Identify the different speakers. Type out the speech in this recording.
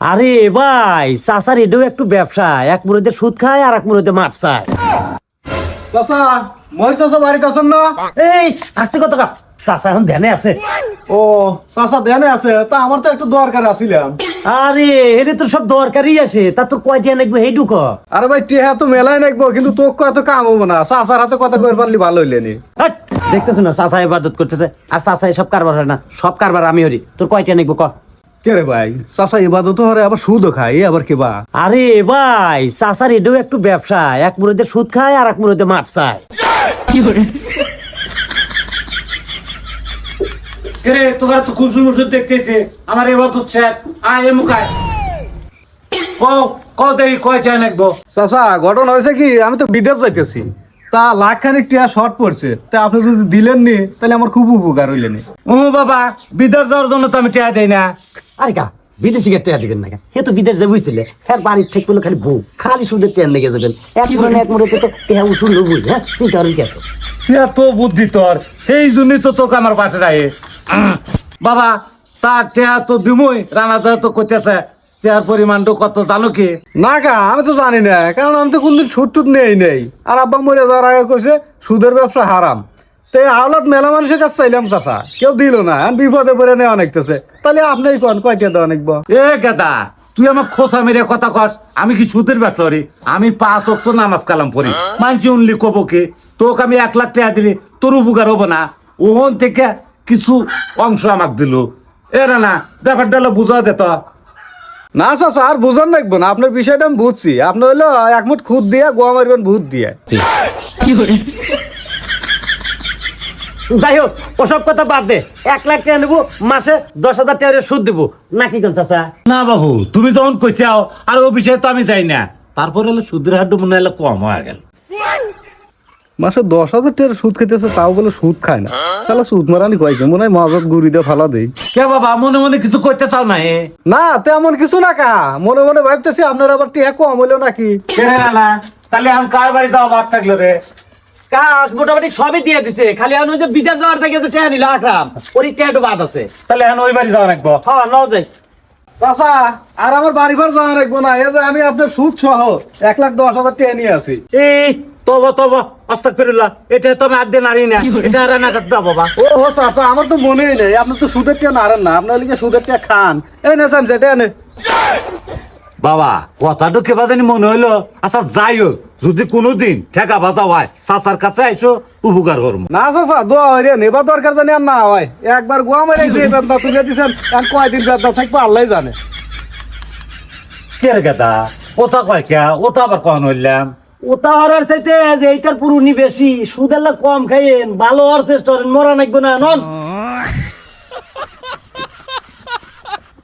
Speaker 1: আরে ভাই চাচার এটাও একটু ব্যবসা। এক মুরতে সুদ খায় আর এক মুরতে মাপ চায়।
Speaker 2: চাচা মই চাচা বাড়িতে আছেন না?
Speaker 1: এই আসতে কত কা চাচা এখন ধ্যানে আছে।
Speaker 2: ও চাচা দেনে আছে তা আমার তো একটু দরকার আছিলাম।
Speaker 1: আরে এটা তো সব দরকারই আছে তা তোর কয়টিয়া নাকবো হেই ঢুক
Speaker 2: আরে ভাই টেহা তো মেলাই নাকবো কিন্তু তোকে এত কাম হব না। চাচার হাতে কথা কই পারলি ভালো হইলে নি।
Speaker 1: দেখতেছ না চাচা ইবাদত করতেছে। আর চাচা সব কারবার হয় না সব কারবার আমি হরি তোর কয়টিয়া নাকবো ক?
Speaker 2: কে রে ভাই? চাচা ইবাদত হরে আবার সুদও খায় এ আবার কেবা
Speaker 1: আরে ভাই চাচার এটাও একটু ব্যবসা এক মুরতে সুদ খায় আর এক মুরতে মাপ চায়।
Speaker 3: রে তোরা তো খুব সুন্দর দেখতেছে। আমার এবার আয় এ মুখায় ক ক দেই কয়টা লাগবো?
Speaker 2: চাচা ঘটনা হয়েছে কি আমি তো বিদেশ যাইতেছি। তা লাখ খানিক টিয়া শর্ট পড়ছে। তা আপনি যদি দিলেন নি তাহলে আমার খুব উপকার হইলেন।
Speaker 3: ও বাবা বিদেশ যাওয়ার জন্য তো আমি টেয়া দেই না।
Speaker 1: আরে কা বিদেশি কে টেয়া দিবেন না? হে তো বিদেশ যে বুঝছিলে হ্যাঁ বাড়ির থেকে বলে খালি বউ। খালি সুদের টেন লেগে যাবেন। এক মুরে এক মুরে তো টেয়া উসুল লবুই হ্যাঁ? চিন্তা করেন কে
Speaker 3: এত বুদ্ধি তোর। সেই জন্যই তো তোকে আমার পাশে রায় বাবা তার টেয়া তো দিমই রানা যা তো করতেছে টেয়ার পরিমাণটা কত জানো কি?
Speaker 2: না কা আমি তো জানি না কারণ আমি তো কোনদিন সুদ টুদ নেই নেই। আর আব্বা মরে যাওয়ার আগে কইছে সুদের ব্যবসা হারাম। তো হাওলাত মেলা মানুষের কাছে চাইলাম চাচা। কেউ দিল না বিপদে পড়ে নেওয়া অনেকতেছে তাহলে আপনি কোন কয়টা দেওয়া অনেকব
Speaker 3: এ গাদা তুই আমার খোসা মেরে কথা কর আমি কি সুদের ব্যবসা করি আমি পাঁচ অক্ত নামাজ কালাম পড়ি। মানছি উনলি কব কি? তোকে আমি এক লাখ টাকা দিলি তোর উপকার হব না। ওহন থেকে কিছু অংশ আমাকে দিল। এরা না ব্যাপারটা হলো বুঝা দে
Speaker 2: না চাচা আর বুঝান লাগবো না। আপনার বিষয়টা আমি বুঝছি। আপনি হইল এক মুঠ খুদ দিয়ে গোয়া মারবেন ভূত দিয়ে।
Speaker 1: যাই হোক ওসব কথা বাদ দে। এক লাখ টাকা নেব মাসে দশ হাজার টাকা সুদ দিব। নাকি কোন চাচা?
Speaker 3: না বাবু তুমি যখন কইছাও আর ও বিষয়ে তো আমি যাই না। তারপরে হলো সুদের হারটা মনে হলো কম হয়ে গেল।
Speaker 2: মাসে দশ হাজার টাকার সুদ খেতেছে তাও বলে সুদ খায় না। তাহলে সুদ মারানি কয়েক মনে হয় মজত গুড়ি দিয়ে ফালা দেই।
Speaker 3: কে বাবা মনে মনে কিছু করতে চাও না এ
Speaker 2: না তেমন কিছু না কা। মনে মনে ভাবতেছি আপনার আবার টিয়া কম হইল নাকি?
Speaker 3: না না তাহলে আমি কার বাড়ি যাওয়া বাদ থাকল রে?
Speaker 1: কাজ মোটামুটি সবই দিয়ে দিছে। খালি এখন ওই যে বিদেশ যাওয়ার থেকে যে নিল ওর টাকাটা বাদ আছে।
Speaker 3: তাহলে এখন ওই বাড়ি যাওয়া রাখব
Speaker 1: হ্যাঁ নাও যাই।
Speaker 2: চাচা আর আমার বাড়ি ঘর যাওয়া রাখব না। এই যে আমি আপনার সুদ সহ এক লাখ দশ হাজার টাকা নিয়ে আসি।
Speaker 3: এই তব তব আস্তাক ফিরুল্লাহ এটা তো আমি আদ্যে নারী না। এটা আর না করতে বাবা।
Speaker 2: ও হো চাচা আমার তো মনেই নেই। আপনি তো সুদের টিয়া নাড়েন না। আপনার লিখে সুদের টিয়া খান। এই নে সামছে এটা নে।
Speaker 3: বাবা কথাটা কেবা জানি মনে হইল। আচ্ছা যাই হোক যদি কোনোদিন ঠেকা বাজা হয় চাচার কাছে আইসো উপকার করব
Speaker 2: না চাচা দোয়া নেবা দরকার জানি আর না হয়। একবার গোয়া মেরে যে বেদনা তুলে দিছেন আর কয়দিন বেদনা থাকব আল্লাহ জানে।
Speaker 3: কে রে গেদা ওটা কয় কে ওটা আবার কখন হইলাম
Speaker 1: ওটা হরার চাইতে যে এইটার পুরুনি বেশি সুদের কম খাইয়েন ভালো হওয়ার চেষ্টা করেন মরা নাকবো না নন।